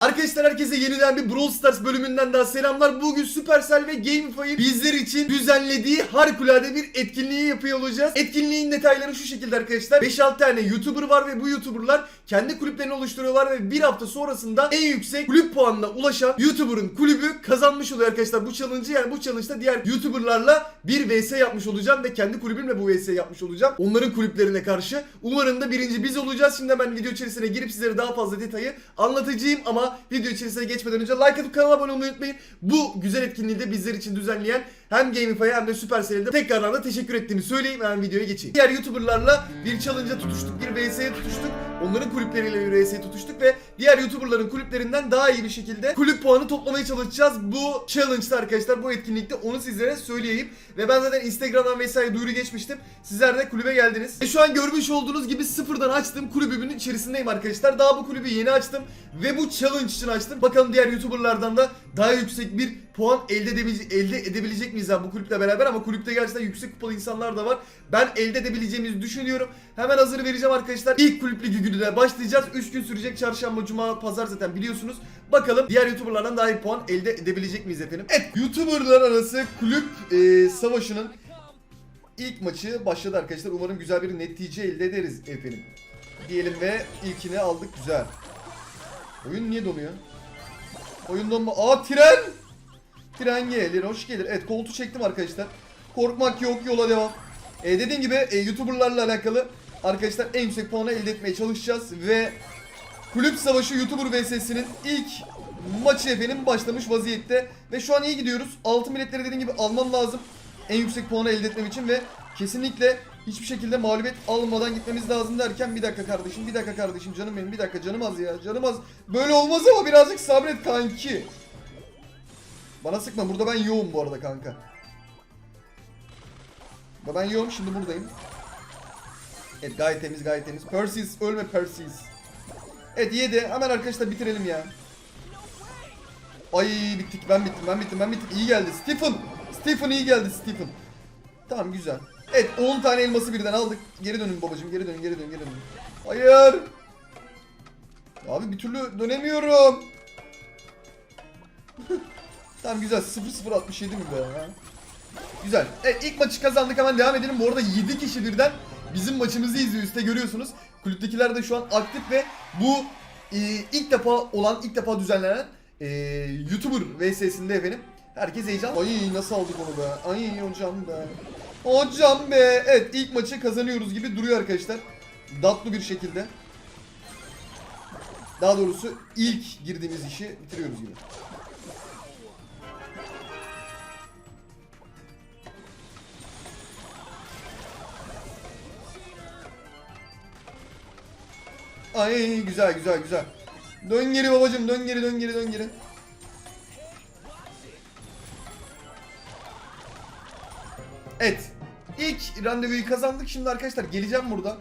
Arkadaşlar herkese yeniden bir Brawl Stars bölümünden daha selamlar. Bugün Supercell ve GameFi'nin bizler için düzenlediği harikulade bir etkinliği yapıyor olacağız. Etkinliğin detayları şu şekilde arkadaşlar. 5-6 tane YouTuber var ve bu YouTuber'lar kendi kulüplerini oluşturuyorlar ve bir hafta sonrasında en yüksek kulüp puanına ulaşan YouTuber'ın kulübü kazanmış oluyor arkadaşlar. Bu challenge'ı yani bu challenge'da diğer YouTuber'larla bir vs yapmış olacağım ve kendi kulübümle bu vs yapmış olacağım. Onların kulüplerine karşı. Umarım da birinci biz olacağız. Şimdi ben video içerisine girip sizlere daha fazla detayı anlatacağım ama video içerisine geçmeden önce like atıp kanala abone olmayı unutmayın. Bu güzel etkinliği de bizler için düzenleyen hem GameFi'ye hem de Supercell'e de tekrardan da teşekkür ettiğimi söyleyeyim hemen videoya geçeyim. Diğer YouTuber'larla bir challenge'a tutuştuk, bir VS'ye tutuştuk. Onların kulüpleriyle bir VS'ye tutuştuk ve diğer YouTuber'ların kulüplerinden daha iyi bir şekilde kulüp puanı toplamaya çalışacağız. Bu challenge'da arkadaşlar bu etkinlikte onu sizlere söyleyeyim. Ve ben zaten Instagram'dan vesaire duyuru geçmiştim. Sizler de kulübe geldiniz. Ve şu an görmüş olduğunuz gibi sıfırdan açtığım kulübümün içerisindeyim arkadaşlar. Daha bu kulübü yeni açtım ve bu challenge için açtım. Bakalım diğer YouTuber'lardan da daha yüksek bir puan elde edebilecek, elde edebilecek miyiz abi bu kulüple beraber ama kulüpte gerçekten yüksek kupalı insanlar da var. Ben elde edebileceğimizi düşünüyorum. Hemen hazır vereceğim arkadaşlar. İlk kulüp ligi gününe başlayacağız. 3 gün sürecek çarşamba, cuma, pazar zaten biliyorsunuz. Bakalım diğer YouTuber'lardan daha iyi puan elde edebilecek miyiz efendim? Evet YouTuber'lar arası kulüp e, savaşının ilk maçı başladı arkadaşlar. Umarım güzel bir netice elde ederiz efendim. Diyelim ve ilkini aldık güzel. Oyun niye donuyor? Oyun donma. Aa tren! Tren gelir, hoş gelir. Evet koltuğu çektim arkadaşlar. Korkmak yok, yola devam. Ee, dediğim gibi e, YouTuber'larla alakalı arkadaşlar en yüksek puanı elde etmeye çalışacağız ve Kulüp Savaşı YouTuber VS'sinin ilk maçı efendim başlamış vaziyette ve şu an iyi gidiyoruz. Altın biletleri dediğim gibi almam lazım en yüksek puanı elde etmem için ve kesinlikle hiçbir şekilde mağlubiyet almadan gitmemiz lazım derken bir dakika kardeşim bir dakika kardeşim canım benim bir dakika canım az ya canım az. Böyle olmaz ama birazcık sabret kanki. Bana sıkma burada ben yoğum bu arada kanka. Ben yoğum şimdi buradayım. Evet gayet temiz gayet temiz. Perseus ölme Perseus. Evet yedi. Hemen arkadaşlar bitirelim ya. Ay bittik ben bittim ben bittim ben bittim. İyi geldi. Stephen Stephen iyi geldi Stephen. Tamam güzel Evet 10 tane elması birden aldık. Geri dönün babacım geri dönün geri dönün geri dönün. Hayır. Abi bir türlü dönemiyorum. Tamam güzel. 0-0-67 mi be? Ya Güzel. Evet ilk maçı kazandık. Hemen devam edelim. Bu arada 7 kişi birden bizim maçımızı izliyor üstte görüyorsunuz. Kulüptekiler de şu an aktif ve bu e, ilk defa olan ilk defa düzenlenen e, YouTuber VS'sinde efendim. Herkes heyecan. Ay nasıl aldık onu be? Ay hocam be. Hocam be. Evet ilk maçı kazanıyoruz gibi duruyor arkadaşlar. Datlı bir şekilde. Daha doğrusu ilk girdiğimiz işi bitiriyoruz gibi. Ay güzel güzel güzel. Dön geri babacım dön geri dön geri dön geri. Evet. İlk randevuyu kazandık. Şimdi arkadaşlar geleceğim burada.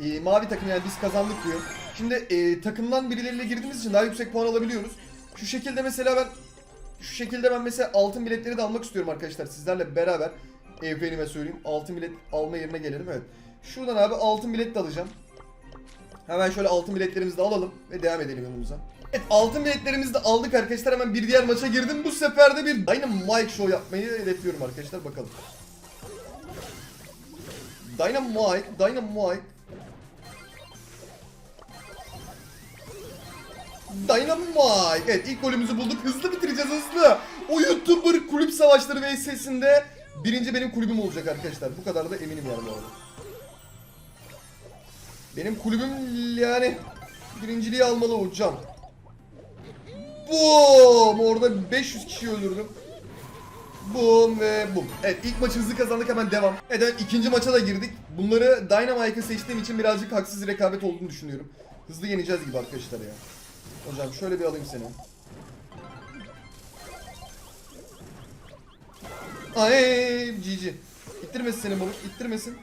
Ee, mavi takım yani biz kazandık diyor. Şimdi e, takımdan birileriyle girdiğimiz için daha yüksek puan alabiliyoruz. Şu şekilde mesela ben şu şekilde ben mesela altın biletleri de almak istiyorum arkadaşlar sizlerle beraber. Efendime söyleyeyim. Altın bilet alma yerine gelelim. Evet. Şuradan abi altın bilet de alacağım. Hemen şöyle altın biletlerimizi de alalım ve devam edelim yolumuza. Evet altın biletlerimizi de aldık arkadaşlar. Hemen bir diğer maça girdim. Bu sefer de bir Dynamite Show yapmayı hedefliyorum arkadaşlar. Bakalım. Dynamite, Dynamite. Dynamite. Evet ilk golümüzü bulduk. Hızlı bitireceğiz hızlı. O YouTuber kulüp savaşları VS'sinde birinci benim kulübüm olacak arkadaşlar. Bu kadar da eminim yani bu arada. Benim kulübüm yani birinciliği almalı hocam. Boom! Orada 500 kişi öldürdüm. Boom ve boom. Evet ilk maçı hızlı kazandık hemen devam. Evet, evet ikinci maça da girdik. Bunları Dynamite'ı seçtiğim için birazcık haksız rekabet olduğunu düşünüyorum. Hızlı yeneceğiz gibi arkadaşlar ya. Hocam şöyle bir alayım seni. Ay GG. İttirmesin seni moruk ittirmesin.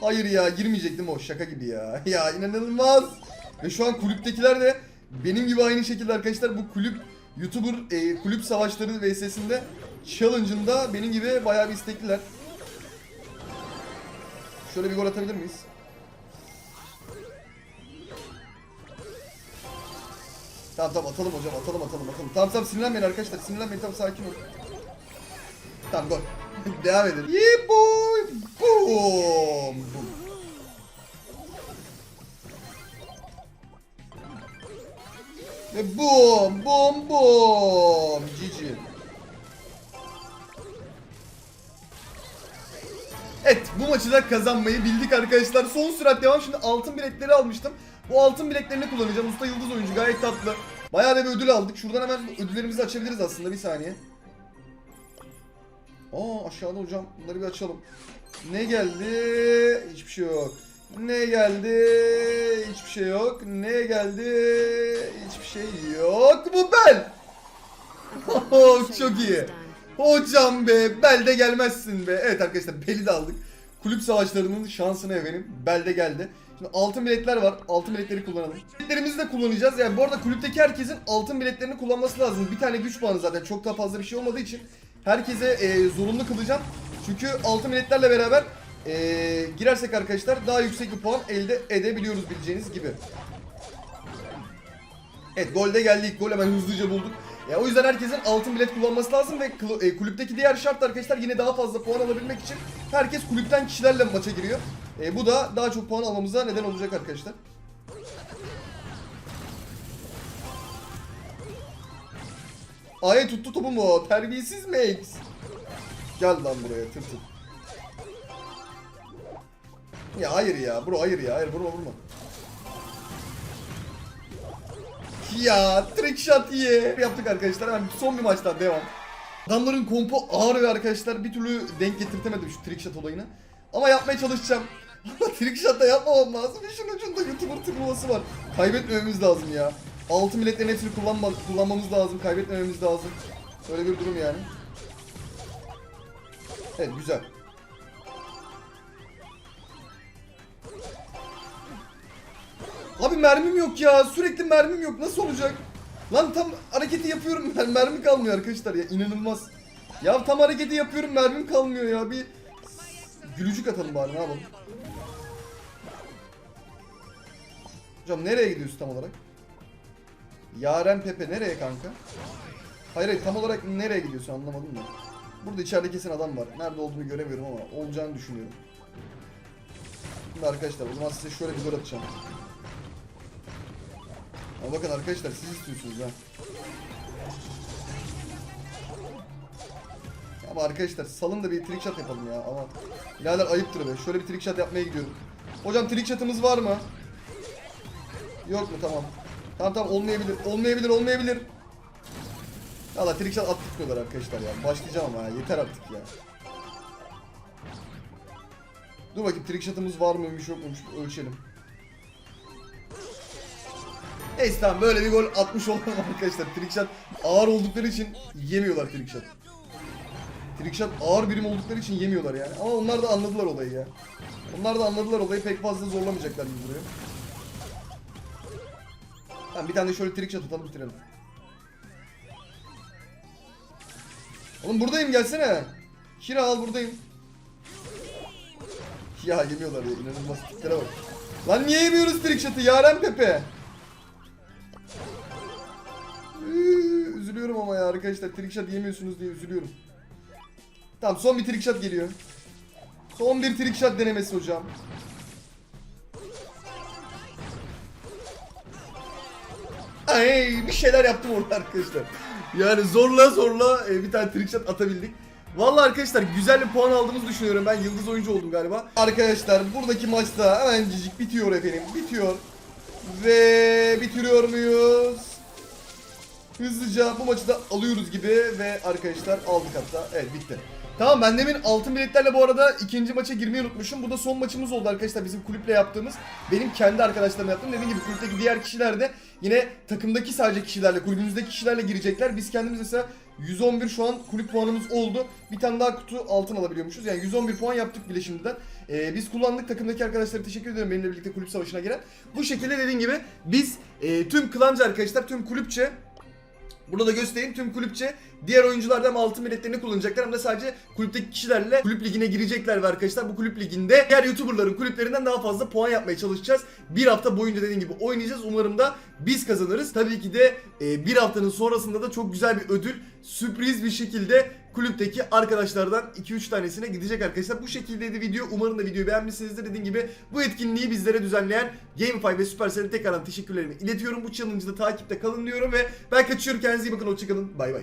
Hayır ya girmeyecektim o şaka gibi ya. Ya inanılmaz. Ve şu an kulüptekiler de benim gibi aynı şekilde arkadaşlar bu kulüp YouTuber e, kulüp savaşları VS'sinde challenge'ında benim gibi bayağı bir istekliler. Şöyle bir gol atabilir miyiz? Tamam tamam atalım hocam atalım atalım atalım. Tamam tamam sinirlenmeyin arkadaşlar sinirlenmeyin tamam sakin olun. Tamam gol. Devam edelim. Yeah boy. Boom. Boom. Ve boom boom boom. GG. Evet bu maçı da kazanmayı bildik arkadaşlar. Son sürat devam. Şimdi altın bilekleri almıştım. Bu altın bileklerini kullanacağım. Usta Yıldız oyuncu gayet tatlı. Bayağı da bir ödül aldık. Şuradan hemen ödüllerimizi açabiliriz aslında bir saniye. Aa aşağıda hocam. Bunları bir açalım. Ne geldi? Hiçbir şey yok. Ne geldi? Hiçbir şey yok. Ne geldi? Hiçbir şey yok. Bu ben. Çok iyi. Hocam be belde gelmezsin be. Evet arkadaşlar beli de aldık. Kulüp savaşlarının şansına efendim. Belde geldi. Şimdi altın biletler var. Altın biletleri kullanalım. Biletlerimizi de kullanacağız. Yani bu arada kulüpteki herkesin altın biletlerini kullanması lazım. Bir tane güç puanı zaten çok daha fazla bir şey olmadığı için herkese e, zorunlu kılacağım. Çünkü altın biletlerle beraber e, girersek arkadaşlar daha yüksek bir puan elde edebiliyoruz bileceğiniz gibi. Evet golde geldi ilk gol hemen hızlıca bulduk. Ya o yüzden herkesin altın bilet kullanması lazım ve e, kulüpteki diğer şart arkadaşlar yine daha fazla puan alabilmek için herkes kulüpten kişilerle maça giriyor. E, bu da daha çok puan almamıza neden olacak arkadaşlar. Ay tuttu topumu. Terbiyesiz Max. Gel lan buraya tır tır. Ya hayır ya bro hayır ya hayır vurma vurma. Ya trick shot ye. Yaptık arkadaşlar hemen son bir maçtan devam. Adamların kompu ağır ve arkadaşlar bir türlü denk getirtemedim şu trick shot olayını. Ama yapmaya çalışacağım. Ama trick shot da yapmamam lazım. İşin ucunda YouTuber turnuvası var. Kaybetmememiz lazım ya. Altı milletlerin hepsini kullanma, kullanmamız lazım. Kaybetmememiz lazım. Böyle bir durum yani. Evet güzel. Mermim yok ya. Sürekli mermim yok. Nasıl olacak? Lan tam hareketi yapıyorum. mer- Mermi kalmıyor arkadaşlar ya. inanılmaz. Ya tam hareketi yapıyorum. Mermim kalmıyor ya. Bir gülücük atalım bari. Ne yapalım? Hocam nereye gidiyorsun tam olarak? Yaren Pepe nereye kanka? Hayır hayır tam olarak nereye gidiyorsun anlamadım da. Burada içeride kesin adam var. Nerede olduğunu göremiyorum ama olacağını düşünüyorum. Şimdi arkadaşlar o zaman size şöyle bir gol atacağım. Ama bakın arkadaşlar siz istiyorsunuz ha. Ama arkadaşlar salın da bir trick shot yapalım ya ama birader ayıptır be. Şöyle bir trick shot yapmaya gidiyorum. Hocam trick shot'ımız var mı? Yok mu tamam. Tamam tamam olmayabilir. Olmayabilir olmayabilir. Valla trick shot attık diyorlar arkadaşlar ya. Başlayacağım ama ya. Yeter artık ya. Dur bakayım trick shot'ımız var mıymış yok muymuş ölçelim. Neyse tamam böyle bir gol atmış olalım arkadaşlar. Trickshot ağır oldukları için yemiyorlar trickshot. Trickshot ağır birim oldukları için yemiyorlar yani. Ama onlar da anladılar olayı ya. Onlar da anladılar olayı pek fazla zorlamayacaklar biz buraya. Tamam bir tane de şöyle trickshot atalım bitirelim. Oğlum buradayım gelsene. Kira al buradayım. Ya yemiyorlar ya inanılmaz tiplere bak. Lan niye yemiyoruz trickshot'ı Yaren Pepe? Üzülüyorum ama ya arkadaşlar trickshot yemiyorsunuz diye üzülüyorum. Tamam son bir trickshot geliyor. Son bir trickshot denemesi hocam. Ay bir şeyler yaptım orada arkadaşlar. Yani zorla zorla e, bir tane trickshot atabildik. Vallahi arkadaşlar güzel bir puan aldığımızı düşünüyorum. Ben yıldız oyuncu oldum galiba. Arkadaşlar buradaki maçta hemencik bitiyor efendim. Bitiyor. Ve bitiriyor muyuz? Hızlıca bu maçı da alıyoruz gibi ve arkadaşlar aldık hatta. Evet bitti. Tamam ben demin altın biletlerle bu arada ikinci maça girmeyi unutmuşum. Bu da son maçımız oldu arkadaşlar bizim kulüple yaptığımız. Benim kendi arkadaşlarımla yaptığım. Dediğim gibi kulüpteki diğer kişiler de yine takımdaki sadece kişilerle, kulübümüzdeki kişilerle girecekler. Biz kendimiz mesela 111 şu an kulüp puanımız oldu. Bir tane daha kutu altın alabiliyormuşuz. Yani 111 puan yaptık bile şimdiden. Ee, biz kullandık takımdaki arkadaşlara teşekkür ediyorum benimle birlikte kulüp savaşına giren. Bu şekilde dediğim gibi biz e, tüm klancı arkadaşlar, tüm kulüpçe Burada da göstereyim tüm kulüpçe diğer oyuncular da altın biletlerini kullanacaklar hem de sadece kulüpteki kişilerle kulüp ligine girecekler ve arkadaşlar bu kulüp liginde diğer YouTuber'ların kulüplerinden daha fazla puan yapmaya çalışacağız. Bir hafta boyunca dediğim gibi oynayacağız. Umarım da biz kazanırız. Tabii ki de e, bir haftanın sonrasında da çok güzel bir ödül sürpriz bir şekilde kulüpteki arkadaşlardan 2-3 tanesine gidecek arkadaşlar. Bu şekildeydi video. Umarım da videoyu beğenmişsinizdir. Dediğim gibi bu etkinliği bizlere düzenleyen GameFi ve Supercell'e tekrardan teşekkürlerimi iletiyorum. Bu challenge'ı da takipte kalın diyorum ve ben kaçıyorum. Kendinize iyi bakın. Hoşçakalın. Bay bay.